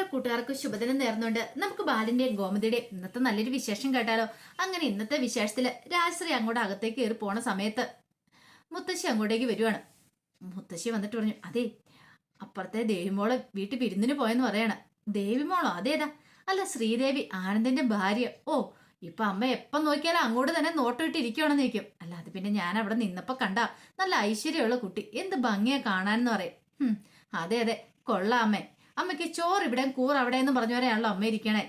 എല്ലാ കൂട്ടുകാർക്കും ശുഭദിനം നേർന്നുണ്ട് നമുക്ക് ബാലിന്റെയും ഗോമതിയുടെയും ഇന്നത്തെ നല്ലൊരു വിശേഷം കേട്ടാലോ? അങ്ങനെ ഇന്നത്തെ വിശേഷത്തിൽ രാജശ്രീ അങ്ങോട്ട് അകത്തേക്ക് കയറി പോണ സമയത്ത് മുത്തശ്ശി അങ്ങോട്ടേക്ക് വരുവാണ്. മുത്തശ്ശി വന്നിട്ട് പറഞ്ഞു അതെ അപ്പുറത്തെ ദേവിമോൾ വീട്ടിൽ വിരുന്നിന് പോയെന്ന് പറയാണ്. ദേവിമോളോ അതേതാ? അല്ല ശ്രീദേവി ആനന്ദിന്റെ ഭാര്യ. ഓ ഇപ്പൊ അമ്മ എപ്പം നോക്കിയാലും അങ്ങോട്ട് തന്നെ നോട്ടമിട്ടിരിക്കുവാണെന്ന് ചോദിക്കും. അല്ല അത് പിന്നെ ഞാൻ അവിടെ നിന്നപ്പോ കണ്ട നല്ല ഐശ്വര്യമുള്ള കുട്ടി. എന്ത് ഭംഗിയാ കാണാനെന്ന് പറയും. അതെ അതെ കൊള്ളാം അമ്മേ. അമ്മയ്ക്ക് ചോറ് ഇവിടെ കൂറ് അവിടെ എന്ന് പറഞ്ഞവരെയാണല്ലോ അമ്മ ഇരിക്കണേ.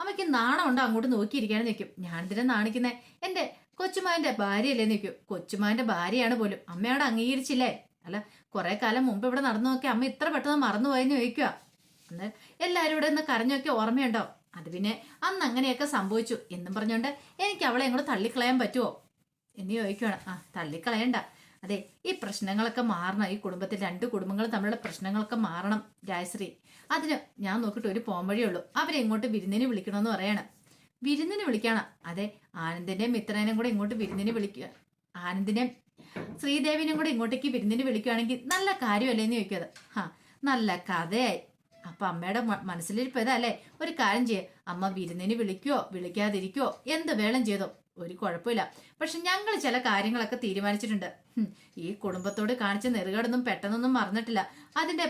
അമ്മയ്ക്ക് നാണം ഉണ്ടോ അങ്ങോട്ട് നോക്കിയിരിക്കാണെന്ന് നിൽക്കും ഞാനെന്തിനാ നാണിക്കുന്നേ. എന്റെ കൊച്ചുമാന്റെ ഭാര്യയല്ലേ നിൽക്കും കൊച്ചുമാന്റെ ഭാര്യയാണ് പോലും. അമ്മയോട് അംഗീകരിച്ചില്ലേ? അല്ല കുറെ കാലം മുമ്പ് ഇവിടെ നടന്നു നോക്കി അമ്മ ഇത്ര പെട്ടെന്ന് മറന്നുപോയെന്ന് ചോദിക്കുക. അന്ന് എല്ലാവരും ഇവിടെ നിന്ന് കരഞ്ഞൊക്കെ ഓർമ്മയുണ്ടോ? അത് പിന്നെ അന്ന് അങ്ങനെയൊക്കെ സംഭവിച്ചു. എന്നും പറഞ്ഞുകൊണ്ട് എനിക്ക് അവളെ അങ്ങോട്ട് തള്ളിക്കളയാൻ പറ്റുമോ എന്ന് ചോദിക്കുവാണ്. ആ തള്ളിക്കളയണ്ട. അതെ ഈ പ്രശ്നങ്ങളൊക്കെ മാറണം. ഈ കുടുംബത്തിൽ രണ്ട് കുടുംബങ്ങൾ തമ്മിലുള്ള പ്രശ്നങ്ങളൊക്കെ മാറണം രാജശ്രീ. അതിന് ഞാൻ നോക്കിയിട്ട് ഒരു പോംവഴിയേ ഉള്ളൂ. അവരെ ഇങ്ങോട്ട് വിരുന്നിന് വിളിക്കണമെന്ന് പറയണം. വിരുന്നിന് വിളിക്കണം. അതെ ആനന്ദിന്റെയും മിത്രനെയും കൂടെ ഇങ്ങോട്ട് വിരുന്നിന് വിളിക്കുക. ആനന്ദിനെയും ശ്രീദേവിനെയും കൂടെ ഇങ്ങോട്ടേക്ക് വിരുന്നിന് വിളിക്കുകയാണെങ്കിൽ നല്ല കാര്യമല്ലേ എന്ന് ചോദിക്കുന്നത് ഹാ നല്ല കഥയായി. അപ്പൊ അമ്മയുടെ മനസ്സിലിരിപ്പ് ഇതല്ലേ ഒരു കാര്യം ചെയ്യ. അമ്മ വിരുന്നിന് വിളിക്കുവോ വിളിക്കാതിരിക്കുവോ എന്ത് വേളം ചെയ്തോ ഒരു കുഴപ്പമില്ല. പക്ഷെ ഞങ്ങൾ ചില കാര്യങ്ങളൊക്കെ തീരുമാനിച്ചിട്ടുണ്ട്. ഈ കുടുംബത്തോട് കാണിച്ച നെറുകടൊന്നും പെട്ടെന്നൊന്നും മറന്നിട്ടില്ല. അതിന്റെ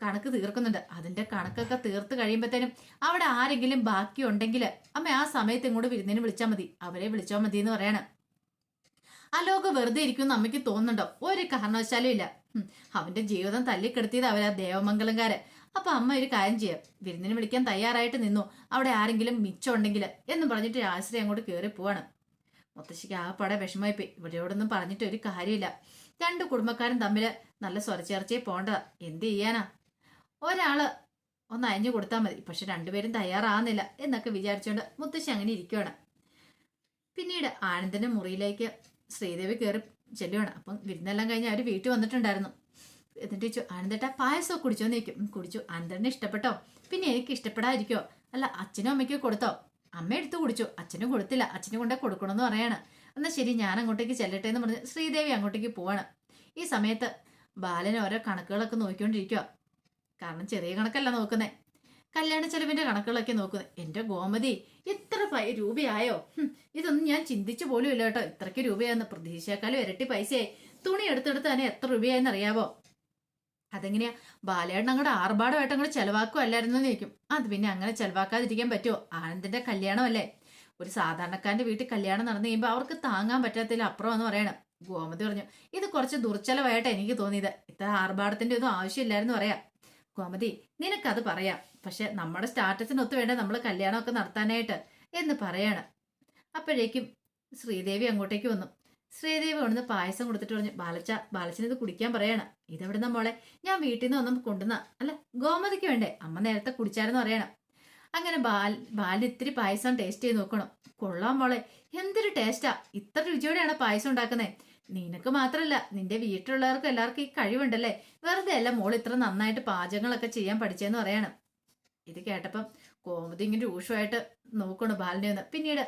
കണക്ക് തീർക്കുന്നുണ്ട്. അതിന്റെ കണക്കൊക്കെ തീർത്ത് കഴിയുമ്പോഴത്തേനും അവിടെ ആരെങ്കിലും ബാക്കി ഉണ്ടെങ്കിൽ അമ്മ ആ സമയത്ത് ഇങ്ങോട്ട് വിരുന്നിന് വിളിച്ചാൽ മതി. അവരെ വിളിച്ചാൽ മതി എന്ന് പറയാണ്. അലോക വെറുതെ ഇരിക്കുമെന്ന് അമ്മയ്ക്ക് തോന്നുന്നുണ്ടോ? ഒരു കാരണവശാലും ഇല്ല. അവന്റെ ജീവിതം തല്ലിക്കെടുത്തിയത് അവരാ ദേവമംഗലംകാര് അപ്പൊ അമ്മ ഒരു കാര്യം ചെയ്യാം. വിരുന്നിന് വിളിക്കാൻ തയ്യാറായിട്ട് നിന്നു. അവിടെ ആരെങ്കിലും മിച്ചം ഉണ്ടെങ്കിൽ എന്ന് പറഞ്ഞിട്ട് ആശ്രയി അങ്ങോട്ട് കയറി പോവാണ്. മുത്തശ്ശിക്ക് ആ പട വിഷമമായിപ്പോയി. ഇവരോടൊന്നും പറഞ്ഞിട്ട് ഒരു കാര്യമില്ല. രണ്ട് കുടുംബക്കാരും തമ്മിൽ നല്ല സ്വരച്ചേർച്ചയെ പോണ്ടതാ. എന്ത് ചെയ്യാനാ? ഒരാൾ ഒന്ന് അയഞ്ഞു കൊടുത്താൽ മതി. പക്ഷെ രണ്ടുപേരും തയ്യാറാകുന്നില്ല എന്നൊക്കെ വിചാരിച്ചുകൊണ്ട് മുത്തശ്ശി അങ്ങനെ ഇരിക്കുവാണ്. പിന്നീട് ആനന്ദന്റെ മുറിയിലേക്ക് ശ്രീദേവി കയറി ചെല്ലുവാണ്. അപ്പം വിരുന്നെല്ലാം കഴിഞ്ഞ് അവർ വീട്ടിൽ വന്നിട്ടുണ്ടായിരുന്നു. എന്നിട്ട് ചോദിച്ചു ആനന്ദേട്ടാ പായസം കുടിച്ചോന്ന് ചോദിക്കും. "ഉം, കുടിച്ചു. ആനന്ദനെ ഇഷ്ടപ്പെട്ടോ? പിന്നെ എനിക്ക് ഇഷ്ടപ്പെടാതിരിക്കോ? അല്ല അച്ഛനും അമ്മയ്ക്കും കൊടുത്തോ? അമ്മ എടുത്തു കുടിച്ചു. അച്ഛനും കൊടുത്തില്ല. അച്ഛനും കൊണ്ടേ കൊടുക്കണമെന്ന് പറയാണ്. എന്നാൽ ശരി ഞാൻ അങ്ങോട്ടേക്ക് ചെല്ലട്ടെ എന്ന് പറഞ്ഞ് ശ്രീദേവി അങ്ങോട്ടേക്ക് പോവാണ്. ഈ സമയത്ത് ബാലൻ ഓരോ കണക്കുകളൊക്കെ നോക്കിക്കൊണ്ടിരിക്കുക കാരണം ചെറിയ കണക്കല്ല നോക്കുന്നേ. കല്യാണ ചെലവിന്റെ കണക്കുകളൊക്കെ നോക്കുന്നത് എന്റെ ഗോമതി എത്ര രൂപയായോ? ഇതൊന്നും ഞാൻ ചിന്തിച്ചു പോലും ഇല്ല കേട്ടോ. ഇത്രയ്ക്ക് രൂപയാന്ന്. പ്രതീക്ഷയെക്കാളും ഇരട്ടി പൈസയായി. തുണി എടുത്തെടുത്ത് തന്നെ എത്ര രൂപയായെന്ന് അറിയാവോ? അതെങ്ങനെയാ? ബാലേട്ടൻ അങ്ങോട്ട് ആർഭാടമായിട്ട് അങ്ങോട്ട് ചെലവാക്കുമല്ലായിരുന്നു എന്ന് ചോദിക്കും അത് പിന്നെ അങ്ങനെ ചെലവാക്കാതിരിക്കാൻ പറ്റുമോ ആനന്ദിന്റെ കല്യാണമല്ലേ? ഒരു സാധാരണക്കാരന്റെ വീട്ടിൽ കല്യാണം നടന്നു കഴിയുമ്പോൾ അവർക്ക് താങ്ങാൻ പറ്റാത്തതിൽ അപ്പുറം എന്ന് പറയണം. ഗോമതി പറഞ്ഞു ഇത് കുറച്ച് ദുർച്ചലവായിട്ട് എനിക്ക് തോന്നിയത്. ഇത്ര ആർഭാടത്തിന്റെ ഒന്നും ആവശ്യമില്ലായിരുന്നു പറയാം. ഗോമതി നിനക്കത് പറയാം. പക്ഷെ നമ്മുടെ സ്റ്റാറ്റസിനൊത്ത് വേണ്ട നമ്മൾ കല്യാണമൊക്കെ നടത്താനായിട്ട്? എന്ന് പറയാണ്. അപ്പോഴേക്കും ശ്രീദേവി അങ്ങോട്ടേക്ക് വന്നു. ശ്രീദേവി കൊണ്ടുവന്ന് പായസം കൊടുത്തിട്ട് പറഞ്ഞു ബാലച്ച ബാലച്ചന് ഇത് കുടിക്കാൻ പറയാണ്. ഇതെവിടുന്ന മോളെ? ഞാൻ വീട്ടിൽ നിന്ന് ഒന്നും കൊണ്ടുവന്ന. അല്ല ഗോമതിക്ക് വേണ്ടേ? അമ്മ നേരത്തെ കുടിച്ചാരെന്ന് പറയണം അങ്ങനെ ബാൽ ബാലിന് ഇത്തിരി പായസം ടേസ്റ്റ് ചെയ്ത് നോക്കണം. കൊള്ളാം മോളെ എന്തൊരു ടേസ്റ്റാ ഇത്ര രുചിയോടെയാണ് പായസം ഉണ്ടാക്കുന്നത് നിനക്ക് മാത്രമല്ല നിന്റെ വീട്ടിലുള്ളവർക്ക് എല്ലാവർക്കും ഈ കഴിവുണ്ടല്ലേ? വെറുതെ അല്ല മോൾ ഇത്ര നന്നായിട്ട് പാചകങ്ങളൊക്കെ ചെയ്യാൻ പഠിച്ചെന്ന് പറയണം. ഇത് കേട്ടപ്പം കോമതി ഇങ്ങനെ രൂക്ഷമായിട്ട് നോക്കണു ബാലിനെ ഒന്ന്. പിന്നീട്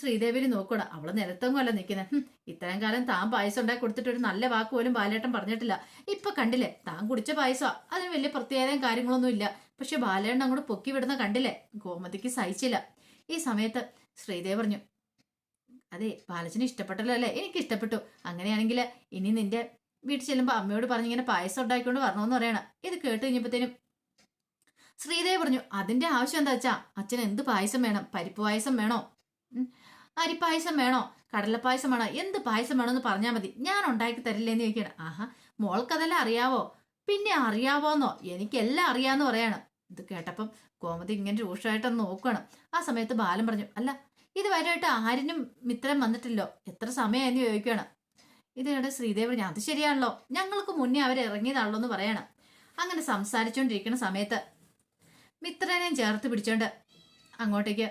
ശ്രീദേവിനെ നോക്കണം അവൾ നിലത്തൊന്നും അല്ല നിൽക്കുന്നത് ഇത്രയും കാലം താൻ പായസം ഉണ്ടാക്കി കൊടുത്തിട്ട് ഒരു നല്ല വാക്ക് പോലും ബാലേട്ടൻ പറഞ്ഞിട്ടില്ല. ഇപ്പൊ കണ്ടില്ലേ താൻ കുടിച്ച പായസോ അതിന് വലിയ പ്രത്യേകതയും കാര്യങ്ങളൊന്നും ഇല്ല. പക്ഷെ ബാലേട്ടൻ അങ്ങോട്ട് പൊക്കി വിടുന്ന കണ്ടില്ലേ ഗോമതിക്ക് സഹിച്ചില്ല. ഈ സമയത്ത് ശ്രീദേവ് പറഞ്ഞു അതെ ബാലച്ചന് ഇഷ്ടപ്പെട്ടല്ലോ അല്ലേ? എനിക്ക് ഇഷ്ടപ്പെട്ടു. അങ്ങനെയാണെങ്കിൽ ഇനി നിന്റെ വീട്ടിൽ ചെല്ലുമ്പോൾ അമ്മയോട് പറഞ്ഞിങ്ങനെ പായസം ഉണ്ടാക്കിക്കൊണ്ട് വരണമെന്ന് പറയണം. ഇത് കേട്ട് കഴിഞ്ഞപ്പോഴത്തേനും ശ്രീദേവ് പറഞ്ഞു അതിന്റെ ആവശ്യം എന്താ വെച്ചാ അച്ഛൻ എന്ത് പായസം വേണം? പരിപ്പ് പായസം വേണോ? അരിപ്പായസം വേണോ? കടലപ്പായസം വേണോ? എന്ത് പായസം വേണോ എന്ന് പറഞ്ഞാൽ മതി. ഞാൻ ഉണ്ടാക്കി തരില്ലേന്ന് ചോദിക്കണം. ആഹാ മോൾക്കതെല്ലാം അറിയാവോ? പിന്നെ അറിയാവോന്നോ? എനിക്കെല്ലാം അറിയാന്ന് പറയാണ്. ഇത് കേട്ടപ്പം കോമതി ഇങ്ങനെ രൂക്ഷമായിട്ടൊന്ന് നോക്കണം ആ സമയത്ത് ബാലൻ പറഞ്ഞു അല്ല ഇതുവരെയായിട്ട് ആരിനും മിത്രം വന്നിട്ടില്ലോ? എത്ര സമയമായെന്ന് ചോദിക്കുകയാണ് ഇതിനിടെ ശ്രീദേവ് പറഞ്ഞു അത് ശരിയാണല്ലോ. ഞങ്ങൾക്ക് മുന്നേ അവർ ഇറങ്ങിയതാണല്ലോ എന്ന് പറയണം. അങ്ങനെ സംസാരിച്ചുകൊണ്ടിരിക്കുന്ന സമയത്ത് മിത്രനെയും ചേർത്ത് പിടിച്ചോണ്ട് അങ്ങോട്ടേക്ക്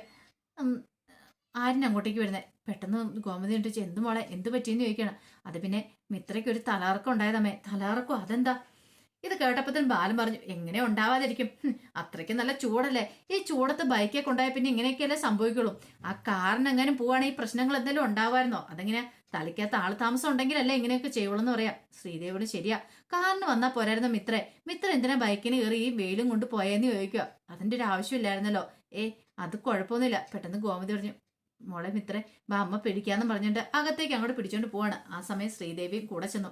ആരിനും അങ്ങോട്ടേക്ക് വരുന്നത് പെട്ടെന്ന് ഗോമതി ഉണ്ട് എന്ത് മോളെ എന്ത് പറ്റിയെന്ന് ചോദിക്കണം അത് പിന്നെ മിത്രയ്ക്ക് ഒരു തലകറക്കം ഉണ്ടായതമ്മേ. തലകറക്കോ? അതെന്താ? ഇത് കേട്ടപ്പത്തിന് ബാലൻ പറഞ്ഞു എങ്ങനെ ഉണ്ടാവാതിരിക്കും? അത്രയ്ക്ക് നല്ല ചൂടല്ലേ? ഈ ചൂടത്ത് ബൈക്കെ കൊണ്ടായ പിന്നെ ഇങ്ങനെയൊക്കെയല്ലേ സംഭവിക്കുള്ളൂ. ആ കാറിന് എങ്ങാനും പോവാണെങ്കിൽ പ്രശ്നങ്ങൾ എന്തെങ്കിലും ഉണ്ടാവായിരുന്നോ? അതെങ്ങനെ തലയ്ക്കകത്ത് ആൾ താമസം ഉണ്ടെങ്കിലല്ലേ ഇങ്ങനെയൊക്കെ ചെയ്യുള്ളൂ എന്ന് പറയാം. ശ്രീദേവിയോട് ശരിയാ. കാറിന് വന്നാൽ പോരായിരുന്നു മിത്രേ. മിത്ര എന്തിനാ ബൈക്കിന് കയറി ഈ വെയിലും കൊണ്ട് പോയെന്ന് ചോദിക്കുക. അതിന്റെ ഒരു ആവശ്യമില്ലായിരുന്നല്ലോ. ഏ അത് കുഴപ്പമൊന്നുമില്ല. പെട്ടെന്ന് ഗോമതി പറഞ്ഞു മോളെ മിത്രേ ബാ അമ്മ പിടിക്കാന്ന് പറഞ്ഞിട്ട് അകത്തേക്ക് അങ്ങോട്ട് പിടിച്ചോണ്ട് പോവാണ്. ആ സമയം ശ്രീദേവിയും കൂടെ ചെന്നു.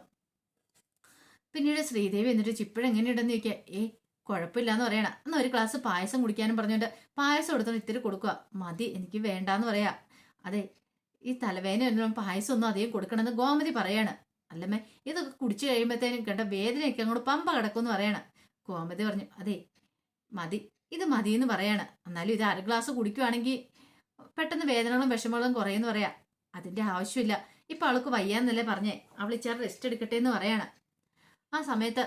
പിന്നീട് ശ്രീദേവി എന്നിട്ട് ചിപ്പഴ എങ്ങനെയുണ്ടെന്ന് ചോദിക്കുക ഏ കുഴപ്പമില്ലാന്ന് പറയണ. എന്നാ ഒരു ഗ്ലാസ് പായസം കുടിക്കാനും പറഞ്ഞുകൊണ്ട് പായസം എടുത്തോണ്ട് ഇത്തിരി കൊടുക്കുക മതി എനിക്ക് വേണ്ടാന്ന് പറയാ. അതെ ഈ തലവേദന വരുമ്പോൾ പായസം ഒന്നും അധികം കൊടുക്കണമെന്ന് ഗോമതി പറയാണ്. അല്ലമ്മേ ഇതൊക്കെ കുടിച്ചു കഴിയുമ്പോഴത്തേനും കണ്ട വേദനയൊക്കെ അങ്ങോട്ട് പമ്പ കിടക്കുമെന്ന് പറയാണ്. ഗോമതി പറഞ്ഞു അതെ മതി ഇത് മതി എന്ന് പറയാണ്. എന്നാലും ഇത് അര ഗ്ലാസ് കുടിക്കുവാണെങ്കിൽ പെട്ടെന്ന് വേദനകളും വിഷമങ്ങളും കുറയെന്ന് പറയാ. അതിന്റെ ആവശ്യമില്ല. ഇപ്പൊ അവൾക്ക് വയ്യാന്നല്ലേ പറഞ്ഞേ. അവൾ ഇച്ചാർ റെസ്റ്റ് എടുക്കട്ടെ എന്ന് പറയാണ്. ആ സമയത്ത്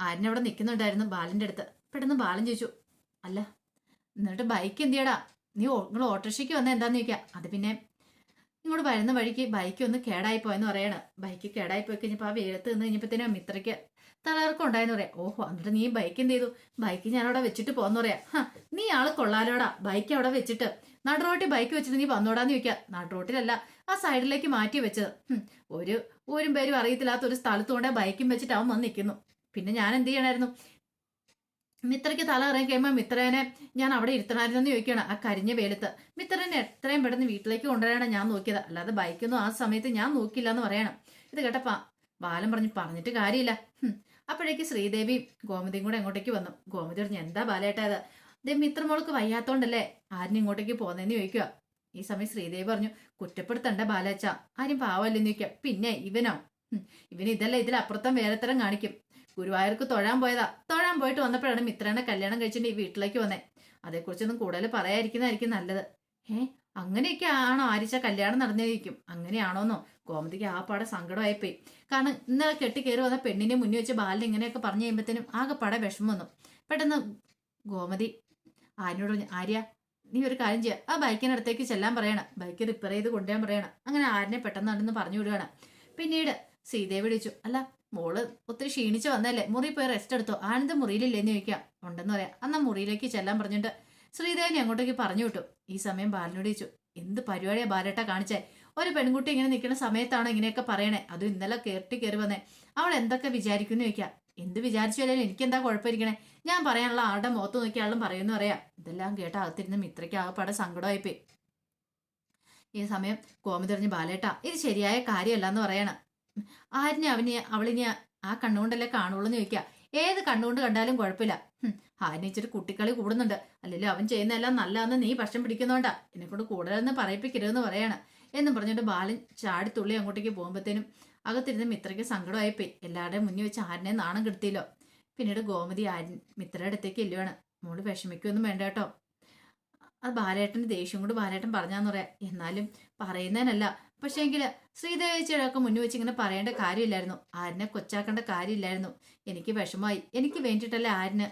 ആരനവിടെ നിൽക്കുന്നുണ്ടായിരുന്നു ബാലന്റെ അടുത്ത്. പെട്ടെന്ന് ബാലൻ ചോദിച്ചു അല്ല എന്നിട്ട് ബൈക്ക് എന്തിയടാ? നീ നിങ്ങൾ ഓട്ടോറിക്ഷയ്ക്ക് വന്ന എന്താന്ന് ചോദിക്കാം? അത് പിന്നെ ഇങ്ങോട്ട് വരുന്ന വഴിക്ക് ബൈക്ക് ഒന്ന് കേടായി പോയെന്ന് പറയാണ്. ബൈക്ക് കേടായി പോയി കഴിഞ്ഞപ്പോൾ ആ വെയിലത്ത് നിന്ന് തന്നെ മിത്രയ്ക്ക് തലകർക്കം ഉണ്ടായെന്ന് പറയാം. ഓഹോ എന്നിട്ട് നീ ബൈക്ക് എന്ത് ചെയ്തു? ബൈക്ക് ഞാൻ അവിടെ വെച്ചിട്ട് പോന്ന് പറയാം. നീ ആൾ കൊള്ളാലോടാ. ബൈക്ക് അവിടെ വെച്ചിട്ട്. നടുറോട്ടിൽ ബൈക്ക് വെച്ചിട്ട് നീ വന്നോടാന്ന് ചോദിക്കാം. നടുറോട്ടിലല്ല ആ സൈഡിലേക്ക് മാറ്റി വെച്ചത്. ഒരു ഒരു പേരും അറിയത്തില്ലാത്ത ഒരു സ്ഥലത്ത് കൊണ്ട് ബൈക്കും വെച്ചിട്ട് അവൻ വന്ന് നിൽക്കുന്നു പിന്നെ ഞാൻ എന്ത് ചെയ്യണമായിരുന്നു മിത്രയ്ക്ക് തല ഇറങ്ങി കഴിയുമ്പോൾ മിത്രേനെ ഞാൻ അവിടെ ഇരുത്തണമായിരുന്നെന്ന് ചോദിക്കുകയാണ് ആ കരിഞ്ഞ വെയിലത്ത്. മിത്രനെ എത്രയും പെട്ടെന്ന് വീട്ടിലേക്ക് കൊണ്ടുവരാനാണ് ഞാൻ നോക്കിയത്. അല്ലാതെ ബൈക്കൊന്നും ആ സമയത്ത് ഞാൻ നോക്കിയില്ല എന്ന് പറയണം. ഇത് കേട്ടപ്പാ ബാലം പറഞ്ഞു പറഞ്ഞിട്ട് കാര്യമില്ല. അപ്പോഴേക്ക് ശ്രീദേവി ഗോമതിയും കൂടെ അങ്ങോട്ടേക്ക് വന്നു. ഗോമതി പറഞ്ഞു എന്താ ബാലേട്ടാ അദ്ദേഹം ദേ മിത്രമോൾക്ക് വയ്യാത്തോണ്ടല്ലേ ആരും ഇങ്ങോട്ടേക്ക് പോകുന്നതെന്ന് ചോദിക്കുക. ഈ സമയം ശ്രീദേവി പറഞ്ഞു കുറ്റപ്പെടുത്തണ്ട ബാലാച്ച ആരും പാവല്ലെന്ന് ചോദിക്കുക. പിന്നെ ഇവനോ? ഇവന് ഇതല്ല ഇതിലപ്പുറത്തും തരം കാണിക്കും. ഗുരുവായൂർക്ക് തൊഴാൻ പോയതാ. തൊഴാൻ പോയിട്ട് വന്നപ്പോഴാണ് മിത്രനെ കല്യാണം കഴിച്ചിട്ട് ഈ വീട്ടിലേക്ക് വന്നേ. അതേക്കുറിച്ചൊന്നും കൂടുതൽ പറയാതിരിക്കുന്നതായിരിക്കും നല്ലത്. ഏ അങ്ങനെയൊക്കെ ആണോ ആരിച്ച കല്യാണം നടന്നിരിക്കും? അങ്ങനെയാണോന്നോ? ഗോമതിക്ക് ആ പാടെ സങ്കടമായിപ്പോയി. കാരണം ഇന്നലെ കെട്ടി കയറി വന്ന പെണ്ണിനെ മുന്നിൽ വെച്ച് ബാലിനെ ഇങ്ങനെയൊക്കെ പറഞ്ഞു കഴിയുമ്പോഴത്തേനും ആകെ പട വിഷമം വന്നു. പെട്ടെന്ന് ഗോമതി ആരിനോട് പറഞ്ഞു ആര്യ നീ ഒരു കാര്യം ചെയ്യുക ആ ബൈക്കിനടുത്തേക്ക് ചെല്ലാൻ പറയണം. ബൈക്ക് റിപ്പയർ ചെയ്ത് കൊണ്ടുവരാൻ പറയണം. അങ്ങനെ ആരിനെ പെട്ടെന്ന് നടന്ന് പറഞ്ഞു വിടുകയാണ്. പിന്നീട് ശ്രീദേവി വിളിച്ചു അല്ല മോൾ ഒത്തിരി ക്ഷീണിച്ച് വന്നല്ലേ മുറി പോയി റെസ്റ്റ് എടുത്തോ? ആനന്ദ് മുറിയിലില്ലേന്ന് ചോദിക്കാം. ഉണ്ടെന്ന് പറയാം. അന്നാ മുറിയിലേക്ക് ചെല്ലാൻ പറഞ്ഞിട്ട് ശ്രീദേവിനെ അങ്ങോട്ടേക്ക് പറഞ്ഞു വിട്ടു. ഈ സമയം ബാലനോട് ചോദിച്ചു എന്ത് പരിപാടിയാ ബാലേട്ട കാണിച്ചേ? ഒരു പെൺകുട്ടി ഇങ്ങനെ നിൽക്കുന്ന സമയത്താണ് ഇങ്ങനെയൊക്കെ പറയണേ? അതും ഇന്നലെ കയറി കയറി വന്നേ. അവൾ എന്തൊക്കെ വിചാരിക്കുന്നു ചോദിക്കാം. എന്ത് വിചാരിച്ചാലും എനിക്കെന്താ കുഴപ്പമിരിക്കണേ? ഞാൻ പറയാനുള്ള ആളുടെ മുഖത്ത് നോക്കി ആളും പറയുന്നു പറയാം. ഇതെല്ലാം കേട്ട അകത്തിരുന്ന് മിത്രയ്ക്ക് ആകപ്പാടെ സങ്കടമായിപ്പോയി. ഈ സമയം കോമതിറിഞ്ഞ് ബാലേട്ട ഇത് ശരിയായ കാര്യമല്ല എന്ന് പറയണം. ആരിനെ അവനെ അവളിനെ ആ കണ്ണുകൊണ്ടല്ലേ കാണുള്ളൂ എന്ന് ചോദിക്കുക ഏത് കണ്ണുകൊണ്ട് കണ്ടാലും കുഴപ്പമില്ല. ആരിനെ ഇച്ചിരി കുട്ടിക്കളി കൂടുന്നുണ്ട്. അല്ലെങ്കിൽ അവൻ ചെയ്യുന്നതെല്ലാം നല്ലതെന്ന് നീ പക്ഷം പിടിക്കുന്നോണ്ടാ. എന്നെ കൊണ്ട് കൂടുതലൊന്നും പറയിപ്പിക്കരുതെന്ന് പറയാണ്. എന്നും പറഞ്ഞിട്ട് ബാലൻ ചാടി തുള്ളി അങ്ങോട്ടേക്ക് പോകുമ്പോഴത്തേനും അകത്തിരുന്ന് മിത്രയ്ക്ക് സങ്കടമായിപ്പോയി എല്ലാവരുടെയും മുന്നിൽ വെച്ച് ആരിനെ നാണം കെടുത്തിയല്ലോ. പിന്നീട് ഗോമതി ആര്യൻ മിത്രയുടെ അടുത്തേക്ക് ഇല്ലുവാണ് മോൾ വിഷമിക്കൊന്നും വേണ്ട കേട്ടോ. അത് ബാലേട്ടന്റെ ദേഷ്യം കൊണ്ട് ബാലേട്ടൻ പറഞ്ഞാന്ന് പറയാം. എന്നാലും പറയുന്നതിനല്ല പക്ഷേ എങ്കിൽ ശ്രീദേവിച്ചയുടെ ഒക്കെ മുന്നിൽ വെച്ച് ഇങ്ങനെ പറയേണ്ട കാര്യമില്ലായിരുന്നു. ആരിനെ കൊച്ചാക്കേണ്ട കാര്യമില്ലായിരുന്നു. എനിക്ക് വിഷമമായി. എനിക്ക് വേണ്ടിയിട്ടല്ലേ ആരിന്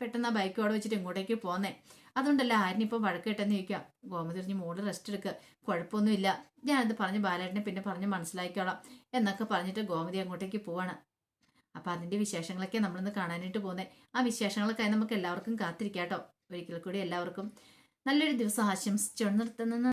പെട്ടെന്ന് ആ ബൈക്ക് അവിടെ വെച്ചിട്ട് ഇങ്ങോട്ടേക്ക് പോന്നേ. അതുകൊണ്ടല്ല ആരും ഇപ്പോൾ വഴക്കിട്ടെന്ന് ചോദിക്കുക. ഗോമതി പറഞ്ഞ് മോൾ റെസ്റ്റ് എടുക്കുക കുഴപ്പമൊന്നുമില്ല. ഞാനത് പറഞ്ഞ് ബാലേട്ടനെ പിന്നെ പറഞ്ഞ് മനസ്സിലാക്കിക്കോളാം. എന്നൊക്കെ പറഞ്ഞിട്ട് ഗോമതി അങ്ങോട്ടേക്ക് പോവാണ്. അപ്പം അതിന്റെ വിശേഷങ്ങളൊക്കെ നമ്മളിന്ന് കാണാനായിട്ട് പോകുന്നത് ആ വിശേഷങ്ങളൊക്കെ നമുക്ക് എല്ലാവർക്കും കാത്തിരിക്കാം കേട്ടോ ഒരിക്കൽ കൂടി എല്ലാവർക്കും നല്ലൊരു ദിവസം ആശംസിച്ചുകൊണ്ട് നിർത്തുന്ന.